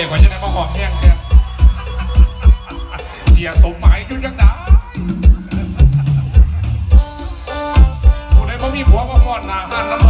จ๊กว่าจะได้มาหอมแห้งเนี่ยเสียสมหมายยุ่งยังดาคุณได้มามีผัวมาฟ้อนหน้าห้านน้ว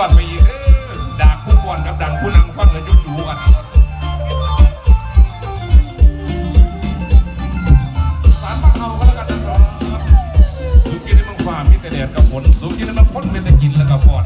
ตอนไปอีกเออดาบผู้ก่อนกับดังผู้นำควัมเหลือจุ๊จูกันสารบ้าเอาก็แล้วกันนะครับสุกี้นี่มันฟ้ามมีแต่แดดกับฝนสุกี้นี่มันพ้นเป็นแต่กินแล้วกับฝน